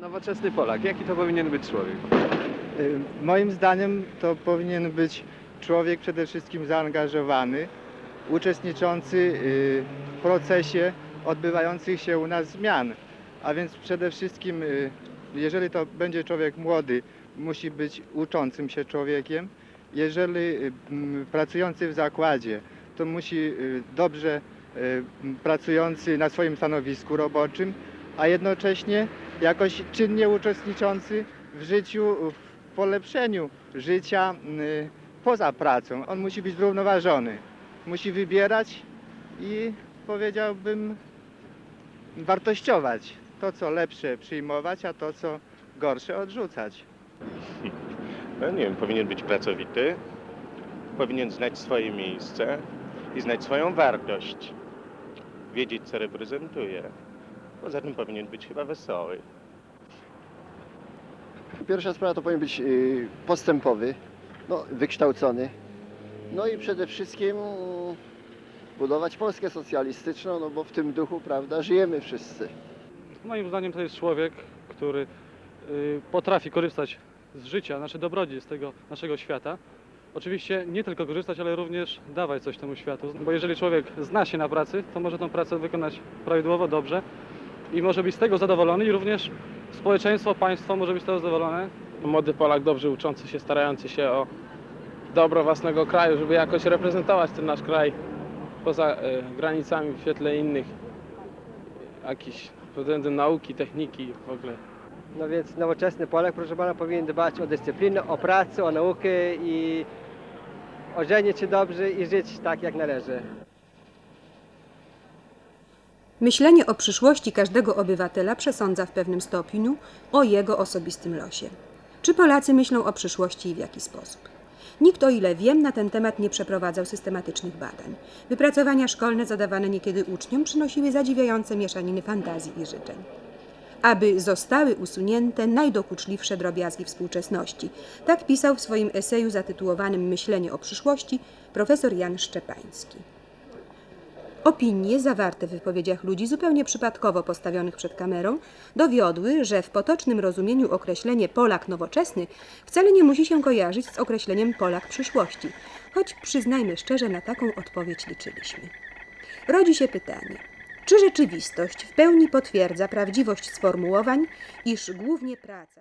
Nowoczesny Polak, jaki to powinien być człowiek? Y, Moim zdaniem to powinien być człowiek przede wszystkim zaangażowany, uczestniczący y, w procesie odbywających się u nas zmian. A więc przede wszystkim, y, jeżeli to będzie człowiek młody, musi być uczącym się człowiekiem. Jeżeli pracujący w zakładzie, to musi dobrze pracujący na swoim stanowisku roboczym, a jednocześnie jakoś czynnie uczestniczący w życiu, w polepszeniu życia y, poza pracą. On musi być zrównoważony. Musi wybierać i powiedziałbym wartościować to, co lepsze przyjmować, a to, co gorsze odrzucać. No nie wiem, powinien być pracowity, powinien znać swoje miejsce i znać swoją wartość. Wiedzieć, co reprezentuje. Poza tym powinien być chyba wesoły. Pierwsza sprawa to powinien być y, postępowy, no, wykształcony. No i przede wszystkim mm, budować Polskę socjalistyczną, no bo w tym duchu, prawda, żyjemy wszyscy. Moim zdaniem to jest człowiek, który y, potrafi korzystać z życia, nasze dobrodziej z tego naszego świata. Oczywiście nie tylko korzystać, ale również dawać coś temu światu, bo jeżeli człowiek zna się na pracy, to może tę pracę wykonać prawidłowo, dobrze i może być z tego zadowolony i również społeczeństwo, państwo może być z tego zadowolone. młody Polak dobrze uczący się, starający się o dobro własnego kraju, żeby jakoś reprezentować ten nasz kraj poza e, granicami w świetle innych jakichś pod względem nauki, techniki w ogóle. No więc nowoczesny Polak, proszę pana, powinien dbać o dyscyplinę, o pracę, o naukę i ożenić się dobrze i żyć tak, jak należy. Myślenie o przyszłości każdego obywatela przesądza w pewnym stopniu o jego osobistym losie. Czy Polacy myślą o przyszłości i w jaki sposób? Nikt, o ile wiem, na ten temat nie przeprowadzał systematycznych badań. Wypracowania szkolne zadawane niekiedy uczniom przynosiły zadziwiające mieszaniny fantazji i życzeń. Aby zostały usunięte najdokuczliwsze drobiazgi współczesności. Tak pisał w swoim eseju zatytułowanym Myślenie o przyszłości profesor Jan Szczepański. Opinie zawarte w wypowiedziach ludzi zupełnie przypadkowo postawionych przed kamerą dowiodły, że w potocznym rozumieniu określenie Polak nowoczesny wcale nie musi się kojarzyć z określeniem Polak przyszłości, choć przyznajmy szczerze, na taką odpowiedź liczyliśmy. Rodzi się pytanie, czy rzeczywistość w pełni potwierdza prawdziwość sformułowań, iż głównie praca